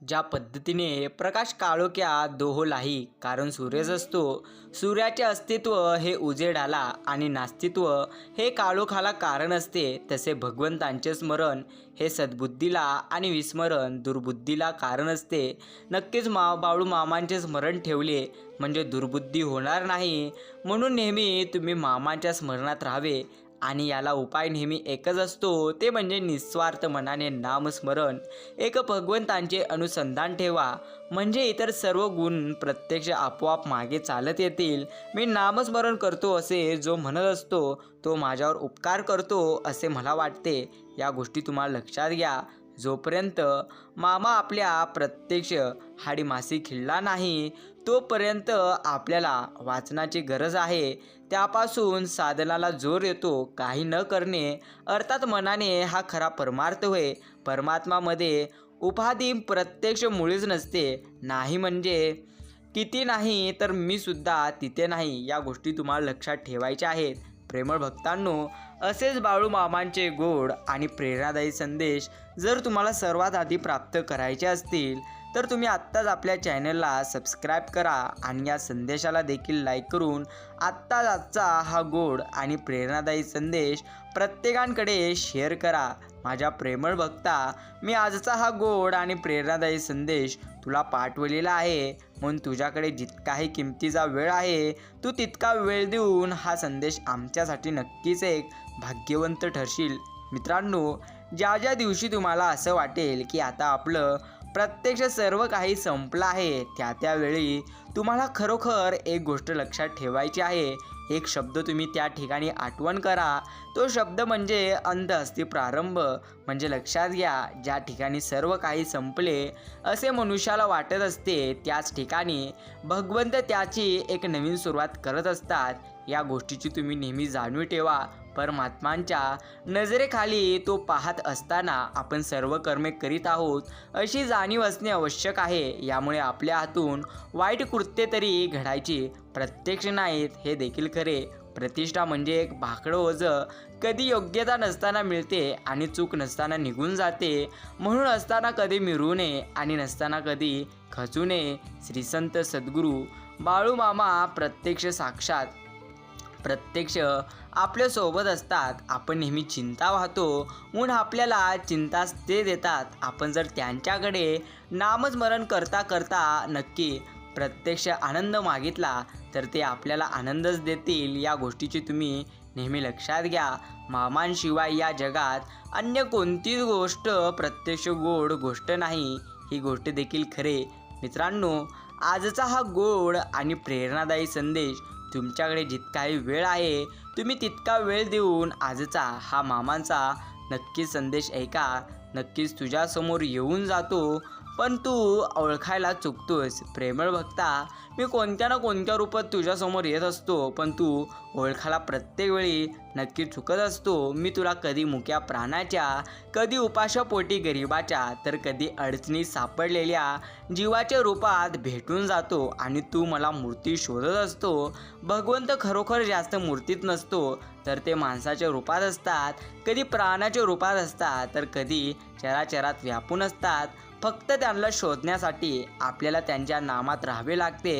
ज्या पद्धतीने प्रकाश काळोख्या दोहोलाही कारण सूर्यच असतो सूर्याचे अस्तित्व हे उजेडाला आणि नास्तित्व हे काळोखाला कारण असते तसे भगवंतांचे स्मरण हे सद्बुद्धीला आणि विस्मरण दुर्बुद्धीला कारण असते. नक्कीच मा बाळू मामांचे स्मरण ठेवले म्हणजे दुर्बुद्धी होणार नाही. म्हणून नेहमी तुम्ही मामांच्या स्मरणात राहावे आणि याला उपाय नेहमी एकच असतो ते म्हणजे निस्वार्थ मनाने नामस्मरण. एक भगवंतांचे अनुसंधान ठेवा. म्हणजे इतर सर्व गुण प्रत्यक्ष आपोआप मागे चालत येतील. मी नामस्मरण करतो असे जो म्हणत असतो तो माझ्यावर उपकार करतो असे मला वाटते. या गोष्टी तुम्हाला लक्षात घ्या. जोपर्यंत मामा आपल्या प्रत्यक्ष हाडी मासी खिळला नाही तोपर्यंत आपल्याला वाचनाची गरज आहे. त्यापासून साधनाला जोर येतो काही न करणे. अर्थात मनाने हा खरा परमार्थ होय. परमात्मामध्ये उपाधी प्रत्यक्ष मुळीच नसते. नाही म्हणजे किती नाही तर मी सुद्धा तिथे नाही. या गोष्टी तुम्हाला लक्षात ठेवायच्या आहेत. प्रेमळ भक्तांनो असेच बाळू मामांचे गोड आणि प्रेरणादायी संदेश जर तुम्हाला सर्वात आधी प्राप्त करायचे असतील तर तुम्ही आत्ताच आपल्या चॅनलला सबस्क्राईब करा आणि या संदेशाला देखील लाईक करून आत्ताच आजचा हा गोड आणि प्रेरणादायी संदेश प्रत्येकांकडे शेअर करा. माझ्या प्रेमळ भक्ता मी आजचा हा गोड आणि प्रेरणादायी संदेश तुला पाठवलेला आहे. म्हणून तुझ्याकडे जितकाही किमतीचा वेळ आहे तू तितका वेळ देऊन हा संदेश आमच्यासाठी नक्कीच एक भाग्यवंत ठरशील. मित्रांनो ज्या ज्या दिवशी तुम्हाला असं वाटेल की आता आपलं प्रत्यक्ष सर्व काही संपलं आहे त्या त्यावेळी तुम्हाला खरोखर एक गोष्ट लक्षात ठेवायची आहे. एक शब्द तुम्ही त्या ठिकाणी आठवण करा. तो शब्द म्हणजे अंध असती प्रारंभ. म्हणजे लक्षात घ्या ज्या ठिकाणी सर्व काही संपले असे मनुष्याला वाटत असते त्याच ठिकाणी भगवंत त्याची एक नवीन सुरुवात करत असतात. या गोष्टीची तुम्ही नेहमी जाणीव ठेवा. परमात्मांच्या नजरेखाली तो पाहत असताना आपण सर्व कर्मे करीत आहोत अशी जाणीव असणे आवश्यक आहे. यामुळे आपल्या हातून वाईट कृत्ये तरी घडायची प्रत्यक्ष नाहीत हे देखील खरे. प्रतिष्ठा म्हणजे एक भाकडं ओझं. कधी योग्यता नसताना मिळते आणि चूक नसताना निघून जाते. म्हणून असताना कधी मिळू नये आणि नसताना कधी खचू नये. श्रीसंत सद्गुरू बाळूमामा प्रत्यक्ष साक्षात प्रत्यक्ष आपल्यासोबत असतात. आपण नेहमी चिंता वाहतो. म्हणून आपल्याला चिंताच ते देतात. आपण जर त्यांच्याकडे नामस्मरण करता करता नक्की प्रत्यक्ष आनंद मागितला तर ते आपल्याला आनंदच देतील. या गोष्टीची तुम्ही नेहमी लक्षात घ्या. मामांशिवाय या जगात अन्य कोणतीच गोष्ट प्रत्यक्ष गोड गोष्ट नाही. ही गोष्ट देखील खरे. मित्रांनो आजचा हा गोड आणि प्रेरणादायी संदेश तुमच्याकडे जितकाही वेळ आहे तुम्ही तितका वेळ देऊन आजचा हा मामांचा नक्कीच संदेश ऐका. नक्कीच तुझ्यासमोर येऊन जातो. पण तू ओळखायला चुकतोस प्रेमळ भक्ता मी कोणत्या ना कोणत्या रूपात तुझ्यासमोर येत असतो पण तू ओळखायला प्रत्येक वेळी नक्की चुकत असतो. मी तुला कधी मुक्या प्राणाच्या कधी उपाशापोटी गरिबाच्या तर कधी अडचणी सापडलेल्या जीवाच्या रूपात भेटून जातो आणि तू मला मूर्ती शोधत असतो. भगवंत खरोखर जास्त मूर्तीत नसतो तर ते माणसाच्या रूपात असतात. कधी प्राण्याच्या रूपात असतात तर कधी चराचरात व्यापून असतात. फक्त त्यांना शोधण्यासाठी आपल्याला त्यांच्या नामात राहावे लागते.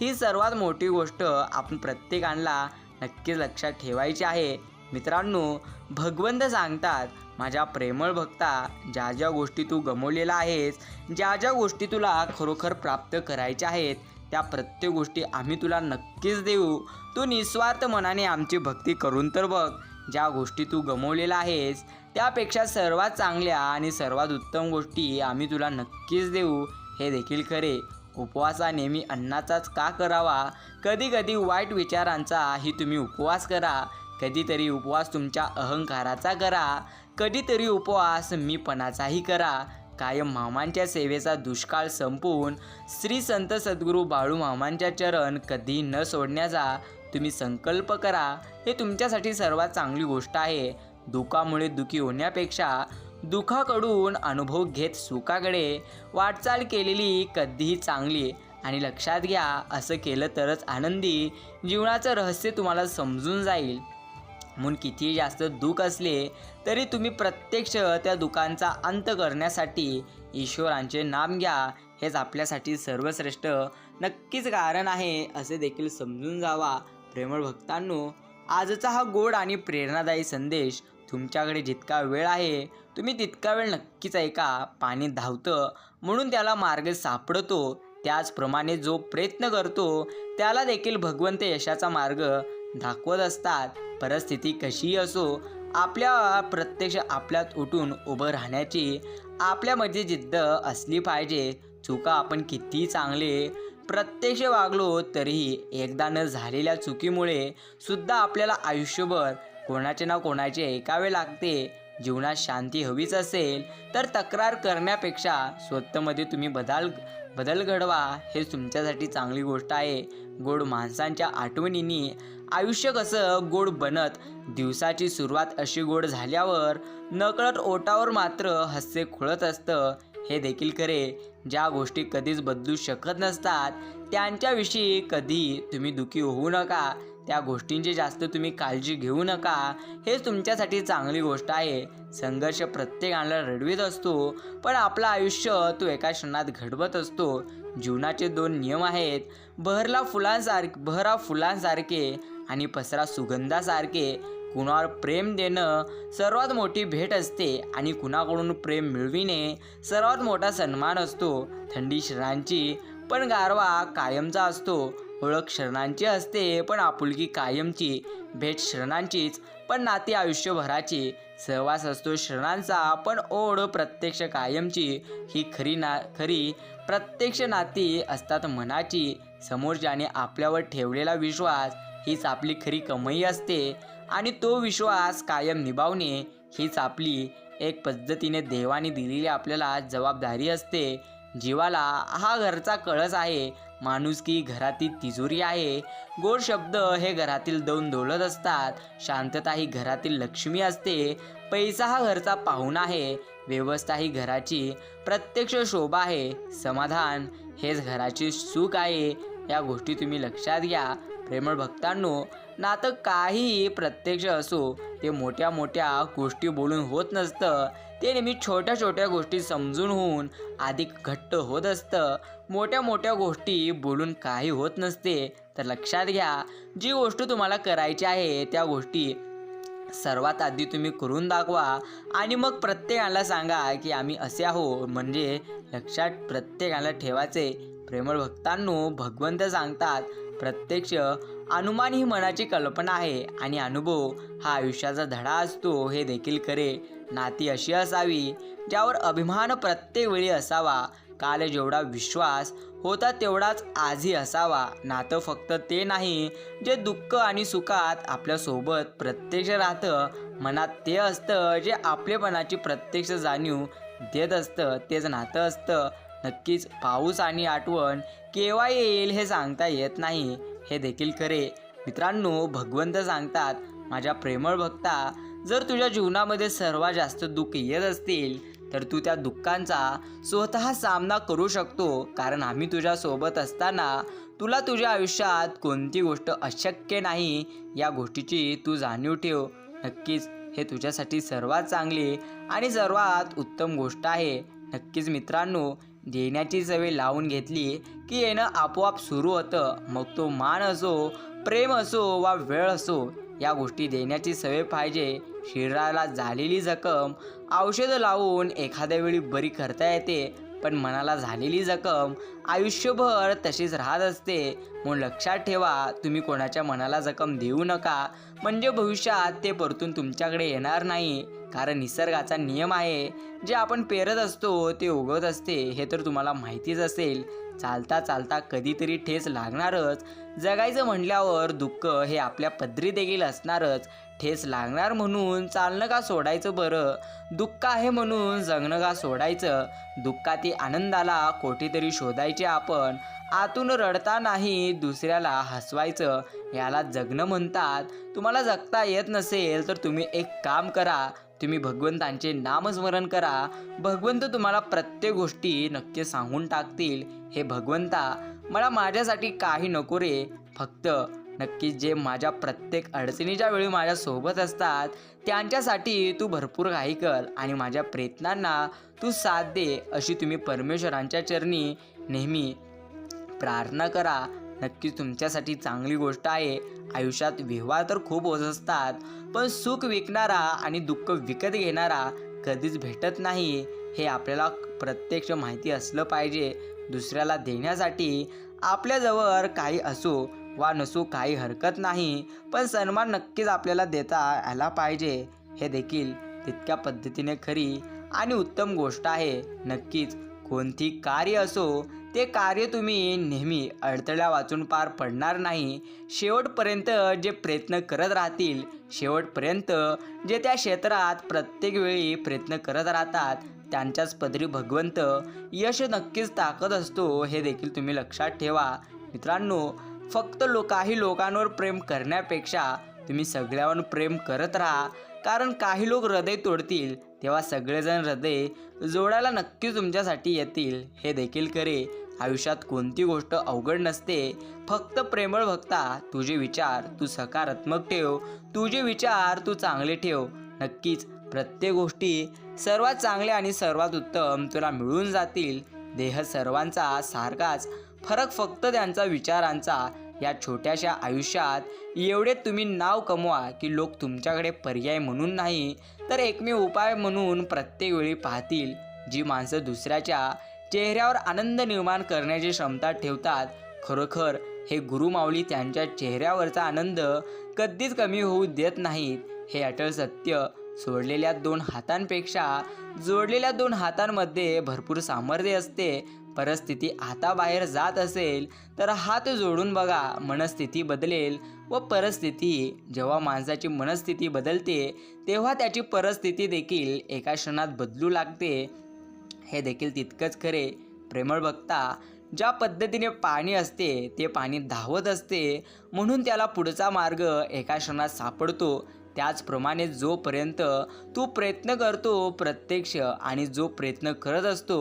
ही सर्वात मोठी गोष्ट आपण प्रत्येकाला नक्कीच लक्षात ठेवायची आहे. मित्रांनो भगवंत सांगतात माझ्या प्रेमळ भक्ता ज्या ज्या गोष्टी तू गमवलेला आहेस ज्या ज्या गोष्टी तुला खरोखर प्राप्त करायच्या आहेत त्या प्रत्येक गोष्टी आम्ही तुला नक्कीच देऊ. तू निस्वार्थ मनाने आमची भक्ती करून तर बघ. ज्या गोष्टी तू गमवलेल्या आहेस त्यापेक्षा सर्वात चांगल्या आणि सर्वात उत्तम गोष्टी आम्ही तुला नक्कीच देऊ हे देखील खरे. उपवासा नेहमी अन्नाचाच का करावा? कधी कधी वाईट विचारांचाही तुम्ही उपवास करा. कधीतरी उपवास तुमच्या अहंकाराचा करा. कधीतरी उपवास मीपणाचाही करा. कायम मामांच्या सेवेचा दुष्काळ संपवून श्री संत सद्गुरू बाळू मामांच्या चरण कधी न सोडण्याचा तुम्ही संकल्प करा. हे तुमच्यासाठी सर्वात चांगली गोष्ट आहे. दुःखामुळे दुखी होण्यापेक्षा दुःखाकडून अनुभव घेत सुखाकडे वाटचाल केलेली कधीही चांगली आणि लक्षात घ्या असं केलं तरच आनंदी जीवनाचं रहस्य तुम्हाला समजून जाईल. म्हणून कितीही जास्त दुःख असले तरी तुम्ही प्रत्यक्ष त्या दुःखांचा अंत करण्यासाठी ईश्वरांचे नाम घ्या. हेच आपल्यासाठी सर्वश्रेष्ठ नक्कीच कारण आहे असे देखील समजून जावा. प्रेमळ भक्तांनो आजचा हा गोड आणि प्रेरणादायी संदेश तुमच्याकडे जितका वेळ आहे तुम्ही तितका वेळ नक्कीच ऐका पाणी धावतं म्हणून त्याला मार्ग सापडतो. त्याचप्रमाणे जो प्रयत्न करतो त्याला देखील भगवंत यशाचा मार्ग दाखवत असतात. परिस्थिती कशीही असो आपल्या प्रत्यक्ष आपल्यात उठून उभं राहण्याची आपल्यामध्ये जिद्द असली पाहिजे. चुका आपण किती चांगले प्रत्यक्ष वागलो तरीही एकदा न झालेल्या चुकीमुळे सुद्धा आपल्याला आयुष्यभर कोणाचे ना कोणाचे ऐकावे लागते. जीवनात शांती हवीच असेल तर तक्रार करण्यापेक्षा स्वतःमध्ये तुम्ही बदल बदल घडवा हे तुमच्यासाठी चांगली गोष्ट आहे. गोड माणसांच्या आठवणींनी आयुष्य कसं गोड बनत दिवसाची सुरुवात अशी गोड झाल्यावर नकळत ओटावर मात्र हस्से खुळत असतं. हे देखील खरे ज्या गोष्टी कधीच बदलू शकत नसतात त्यांच्याविषयी कधी तुम्ही दुःखी होऊ नका त्या गोष्टींची जास्त तुम्ही काळजी घेऊ नका. हेच तुमच्यासाठी चांगली गोष्ट आहे. संघर्ष प्रत्येकाला रडवीत असतो पण आपलं आयुष्य तो एका क्षणात घडवत असतो. जीवनाचे दोन नियम आहेत. बहरला फुलांसार बहरा फुलांसारखे आणि पसरा सुगंधासारखे. कुणावर प्रेम देणं सर्वात मोठी भेट असते आणि कुणाकडून प्रेम मिळविणे सर्वात मोठा सन्मान असतो. थंडी शरणांची पण गारवा कायमचा असतो. ओळख शरणांची असते पण आपुलकी कायमची. भेट शरणांचीच पण नाती आयुष्यभराची. सहवास असतो शरणांचा पण ओढ प्रत्यक्ष कायमची. ही खरी ना खरी प्रत्यक्ष नाती असतात मनाची. समोरच्याने आपल्यावर ठेवलेला विश्वास हीच आपली खरी कमाई असते. आणि तो विश्वास कायम निभावणे हीच आपली एक पद्धतीने देवाने दिलेली आपल्याला जबाबदारी असते. जीवाला हा घरचा कळस आहे. माणुसकी घरातील तिजोरी आहे. गोड शब्द हे घरातील दोन दौलत असतात. शांतता ही घरातील लक्ष्मी असते. पैसा हा घरचा पाहुणा आहे. व्यवस्था ही घराची प्रत्यक्ष शोभा आहे. समाधान हेच घराचे सुख आहे. या गोष्टी तुम्ही लक्षात घ्या. प्रेमळ भक्तांनो नातं काहीही प्रत्यक्ष असो ते मोठ्या मोठ्या गोष्टी बोलून होत नसतं. ते नेहमी छोट्या छोट्या गोष्टी समजून होऊन अधिक घट्ट होत असतं. मोठ्या मोठ्या गोष्टी बोलून काही होत नसते. तर लक्षात घ्या जी गोष्ट तुम्हाला करायची आहे त्या गोष्टी सर्वात आधी तुम्ही करून दाखवा. आणि मग प्रत्येकाला सांगा की आम्ही असे आहो. म्हणजे लक्षात प्रत्येकाला ठेवायचे. प्रेमळ भक्तांनो भगवंत सांगतात प्रत्यक्ष अनुमान ही मनाची कल्पना आहे आणि अनुभव हा आयुष्याचा धडा असतो हे देखील खरे. नाती अशी असावी ज्यावर अभिमान प्रत्येक वेळी असावा. काल जेवढा विश्वास होता तेवढाच आजही असावा. नातं फक्त ते नाही जे दुःख आणि सुखात आपल्यासोबत प्रत्यक्ष राहतं मनात ते असतं जे आपलेपणाची प्रत्यक्ष जाणीव देत असतं तेच नातं असतं. नक्कीच पाऊस आणि आठवण केव्हा येईल हे सांगता येत नाही. हे देखील खरे. मित्रांनो भगवंत सांगतात माझ्या प्रेमळ भक्ता जर तुझ्या जीवनामध्ये सर्वात जास्त दुःख येत असतील तर तू त्या दुःखांचा स्वतः सामना करू शकतो. कारण आम्ही तुझ्यासोबत असताना तुला तुझ्या आयुष्यात कोणती गोष्ट अशक्य नाही या गोष्टीची तू जाणीव ठेव. नक्कीच हे तुझ्यासाठी सर्वात चांगली आणि सर्वात उत्तम गोष्ट आहे. नक्कीच मित्रांनो देण्याची सवय लावून घेतली की येणं आपोआप सुरू होतं. मग तो मान असो प्रेम असो वा वेळ असो या गोष्टी देण्याची सवय पाहिजे. शरीराला झालेली जखम औषधं लावून एखाद्या वेळी बरी करता येते पण मनाला झालेली जखम आयुष्यभर तशीच राहत असते. म्हणून लक्षात ठेवा तुम्ही कोणाच्या मनाला जखम देऊ नका. म्हणजे भविष्यात ते परतून तुमच्याकडे येणार नाही. कारण निसर्गाचा नियम आहे जे आपण पेरत असतो ते उगवत असते हे तर तुम्हाला माहितीच असेल. चालता चालता कधीतरी ठेस लागणारच. जगायचं म्हटल्यावर दुःख हे आपल्या पदरी देखील असणारच. ठेस लागणार म्हणून चालणं का सोडायचं बरं? दुःख आहे म्हणून जगणं का सोडायचं? दुःखाती आनंदाला कोठेतरी शोधायचे आपण. आतून रडता नाही दुसऱ्याला हसवायचं. याला जगणं म्हणतात. तुम्हाला जगता येत नसेल तर तुम्ही एक काम करा. तुम्ही भगवंतांचे नामस्मरण करा. भगवंत तुम्हाला प्रत्येक गोष्टी नक्की सांगून टाकतील. हे भगवंता मला माझ्यासाठी काही नको रे. फक्त नक्की जे माझ्या प्रत्येक अडचणीच्या वेळी माझ्यासोबत असतात त्यांच्यासाठी तू भरपूर काही कर आणि माझ्या प्रयत्नांना तू साथ दे अशी तुम्ही परमेश्वरांच्या चरणी नेहमी प्रार्थना करा. नक्कीच तुमच्यासाठी चांगली गोष्ट आहे. आयुष्यात व्यवहार तर खूप होत असतात पण सुख विकणारा आणि दुःख विकत घेणारा कधीच भेटत नाही. हे आपल्याला प्रत्यक्ष माहिती असलं पाहिजे. दुसऱ्याला देण्यासाठी आपल्याजवळ काही असो वा नसो काही हरकत नाही पण सन्मान नक्कीच आपल्याला देता आला पाहिजे. हे देखील तितक्या पद्धतीने खरी आणि उत्तम गोष्ट आहे. नक्कीच कोणती कार्य असो ते कार्य तुम्ही नेहमी अडथळ्या वाचून पार पडणार नाही. शेवटपर्यंत जे प्रयत्न करत राहतील शेवटपर्यंत जे त्या क्षेत्रात प्रत्येक वेळी प्रयत्न करत राहतात त्यांच्याच पदरी भगवंत यश नक्कीच ताकद असतो हे देखील तुम्ही लक्षात ठेवा. मित्रांनो फक्त लो काही लोकांवर प्रेम करण्यापेक्षा तुम्ही सगळ्यावर प्रेम करत राहा कारण काही लोक हृदय तोडतील तेव्हा सगळेजण हृदय जोडायला नक्की तुमच्यासाठी येतील. हे देखील करे आयुष्यात कोणती गोष्ट अवघड नसते. फक्त प्रेमळ भक्ता. तुझे विचार तू सकारात्मक ठेव. तुझे विचार तू चांगले ठेव. नक्कीच प्रत्येक गोष्टी सर्वात चांगल्या आणि सर्वात उत्तम तुला मिळून जातील. देह सर्वांचा सारखाच. फरक फक्त त्यांचा विचारांचा. या छोट्याशा आयुष्यात एवढे तुम्ही नाव कमवा की लोक तुमच्याकडे पर्याय म्हणून नाही तर एकमेव उपाय म्हणून प्रत्येक वेळी पाहतील जी माणसं दुसऱ्याच्या चेहऱ्यावर आनंद निर्माण करण्याची क्षमता ठेवतात. खरोखर हे गुरुमाऊली त्यांच्या चेहऱ्यावरचा आनंद कधीच कमी होऊ देत नाहीत. हे अटल सत्य सोडलेल्या दोन हातांपेक्षा जोडलेल्या दोन हातांमध्ये भरपूर सामर्थ्य असते परिस्थिती हाताबाहेर जात असेल तर हात जोडून बघा मनस्थिती बदलेल व परिस्थिती जेव्हा माणसाची मनस्थिती बदलते तेव्हा त्याची परिस्थिती देखील एका क्षणात बदलू लागते. हे देखील तितकंच खरे. प्रेमळ बघता ज्या पद्धतीने पाणी असते ते पाणी धावत असते म्हणून त्याला पुढचा मार्ग एका क्षणात सापडतो. त्याचप्रमाणे जोपर्यंत तू प्रयत्न करतो प्रत्यक्ष आणि जो प्रयत्न करत असतो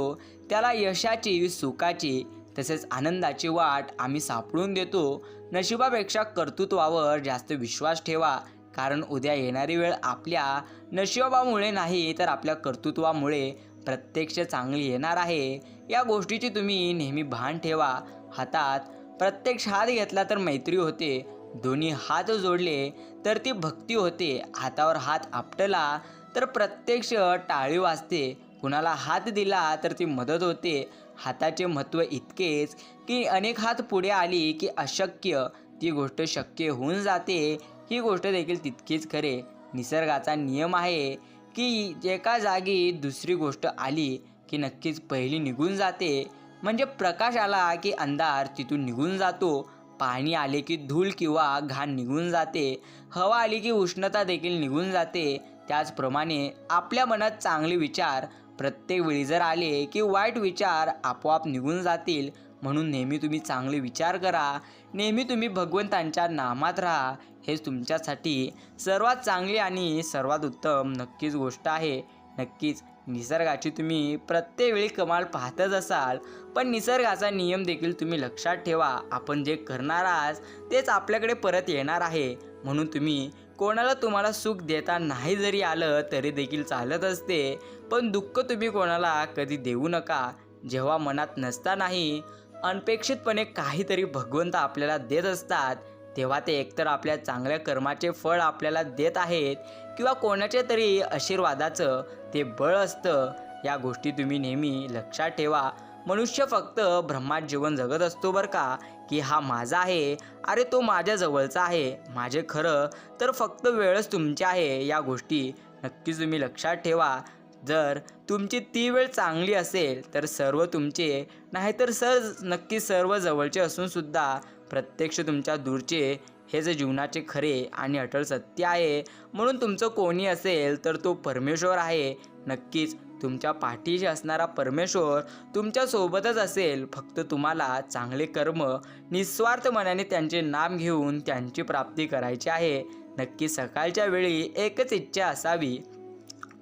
त्याला यशाची सुखाची तसेच आनंदाची वाट आम्ही सापडून देतो. नशिबापेक्षा कर्तृत्वावर जास्त विश्वास ठेवा. कारण उद्या येणारी वेळ आपल्या नशिबामुळे नाही तर आपल्या कर्तृत्वामुळे प्रत्यक्ष चांगली येणार आहे. या गोष्टीची तुम्ही नेहमी भान ठेवा. हातात प्रत्यक्ष हात घेतला तर मैत्री होते. दोन्ही हात जोडले तर ती भक्ती होते. हातावर हात आपटला तर प्रत्यक्ष टाळी वाजते. कुणाला हात दिला तर ती मदत होते. हाताचे महत्त्व इतकेच की अनेक हात पुढे आली की अशक्य. ती गोष्ट शक्य होऊन जाते. ही गोष्ट देखील तितकीच खरे. निसर्गाचा नियम आहे की एका जागी दुसरी गोष्ट आली की नक्कीच पहिली निघून जाते. म्हणजे प्रकाश आला की अंधार तिथून निघून जातो. पाणी आले की धूळ किंवा घाण निघून जाते. हवा आली की उष्णता देखील निघून जाते. त्याचप्रमाणे आपल्या मनात चांगले विचार प्रत्येक वेळी जर आले की वाईट विचार आपोआप निघून जातील म्हणून नेहमी तुम्ही चांगले विचार करा. नेहमी तुम्ही भगवंतांच्या नामात राहा. हेच तुमच्यासाठी सर्वात चांगली आणि सर्वात उत्तम नक्कीच गोष्ट आहे. नक्कीच निसर्गाची तुम्ही प्रत्येक वेळी कमाल पाहतच असाल पण निसर्गाचा नियम देखील तुम्ही लक्षात ठेवा. आपण जे करणार आहात तेच आपल्याकडे परत येणार आहे. म्हणून तुम्ही कोणाला तुम्हाला सुख देता नाही जरी आलं तरी देखील चालत असते. पण दुःख तुम्ही कोणाला कधी देऊ नका जेव्हा मनात नसता नाही अनपेक्षितपणे काहीतरी भगवंत आपल्याला देत असतात. तेव्हा ते एकतर आपल्या चांगल्या कर्माचे फळ आपल्याला देत आहेत किंवा कोणाच्या तरी आशीर्वादाचं ते बळ असतं. या गोष्टी तुम्ही नेहमी लक्षात ठेवा. मनुष्य फक्त ब्रह्मात जीवन जगत असतो बरं का? की हा माझा आहे. अरे तो माझ्या जवळचा आहे. माझे खरं तर फक्त वेळच तुमची आहे या गोष्टी. नक्कीच तुम्ही लक्षात ठेवा. जर तुमची ती वेळ चांगली असेल तर सर्व तुमचे नाहीतर सर नक्की सर्व जवळचे असूनसुद्धा प्रत्यक्ष तुमच्या दूरचे हे जे जीवनाचे खरे आणि अटळ सत्य आहे. म्हणून तुमचं कोणी असेल तर तो परमेश्वर आहे. नक्कीच तुमच्या पाठीशी असणारा परमेश्वर तुमच्यासोबतच असेल. फक्त तुम्हाला चांगले कर्म निस्वार्थ मनाने त्यांचे नाम घेऊन त्यांची प्राप्ती करायची आहे. नक्की सकाळच्या वेळी एकच इच्छा असावी.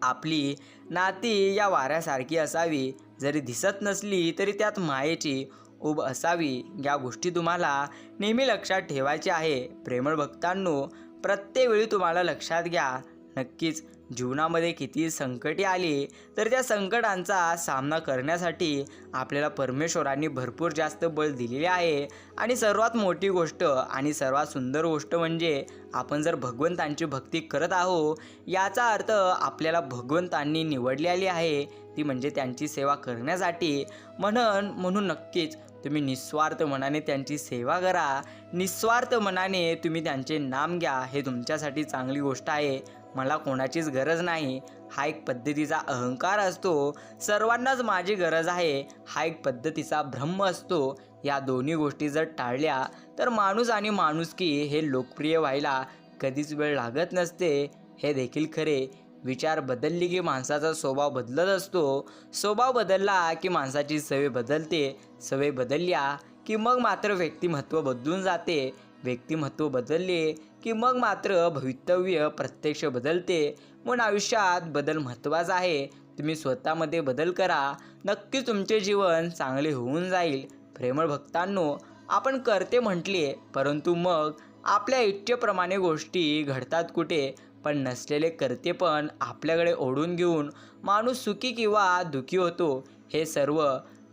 आपली नाती या वाऱ्यासारखी असावी. जरी दिसत नसली तरी त्यात मायेची उब असावी. या गोष्टी तुम्हाला नेहमी लक्षात ठेवायची आहे. प्रेमळ भक्तांनो प्रत्येक वेळी तुम्हाला लक्षात घ्या. नक्कीच जीवनामध्ये किती संकटे आली तर त्या संकटांचा सामना करण्यासाठी आपल्याला परमेश्वरांनी भरपूर जास्त बळ दिलेले आहे. आणि सर्वात मोठी गोष्ट आणि सर्वात सुंदर गोष्ट म्हणजे आपण जर भगवंतांची भक्ती करत आहो याचा अर्थ आपल्याला भगवंतांनी निवडलेली आहे. ती म्हणजे त्यांची सेवा करण्यासाठी. म्हणून म्हणून नक्कीच तुम्ही निस्वार्थ मनाने त्यांची सेवा करा. निस्वार्थ मनाने तुम्ही त्यांचे नाम घ्या. हे तुमच्यासाठी चांगली गोष्ट आहे. मला कोणाचीच गरज नाही. हा एक पद्धतीचा अहंकार असतो. सर्वांनाच माझी गरज आहे. हा एक पद्धतीचा भ्रम असतो. या दोन्ही गोष्टी जर टाळल्या तर माणूस आणि माणुसकी हे लोकप्रिय व्हायला कधीच वेळ लागत नसते. हे देखील खरे. विचार बदलली की माणसाचा स्वभाव बदलत असतो. स्वभाव बदलला की माणसाची सवय बदलते. सवय बदलल्या की मग मात्र व्यक्तिमत्व बदलून जाते. व्यक्तिमत्व बदलले की मग मात्र भवितव्य प्रत्यक्ष बदलते. म्हणून आयुष्यात बदल महत्त्वाचा आहे. तुम्ही स्वतःमध्ये बदल करा. नक्कीच तुमचे जीवन चांगले होऊन जाईल. प्रेमळ भक्तांनो आपण करते म्हटले परंतु मग आपल्या इच्छेप्रमाणे गोष्टी घडतात कुठे? पण नसलेले करते पण आपल्याकडे ओढून घेऊन माणूस सुखी किंवा दुखी होतो हे सर्व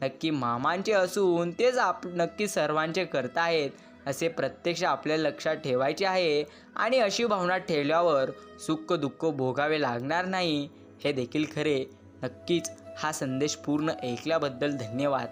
नक्की मामांचे असून तेच आप नक्की सर्वांचे करत आहेत. असे प्रत्यक्ष आपल्या लक्षात ठेवायचे आहे आणि अशी भावना ठेवल्यावर सुख दुःख भोगावे लागणार नाही हे देखील खरे. नक्कीच हा संदेश पूर्ण ऐकल्याबद्दल धन्यवाद.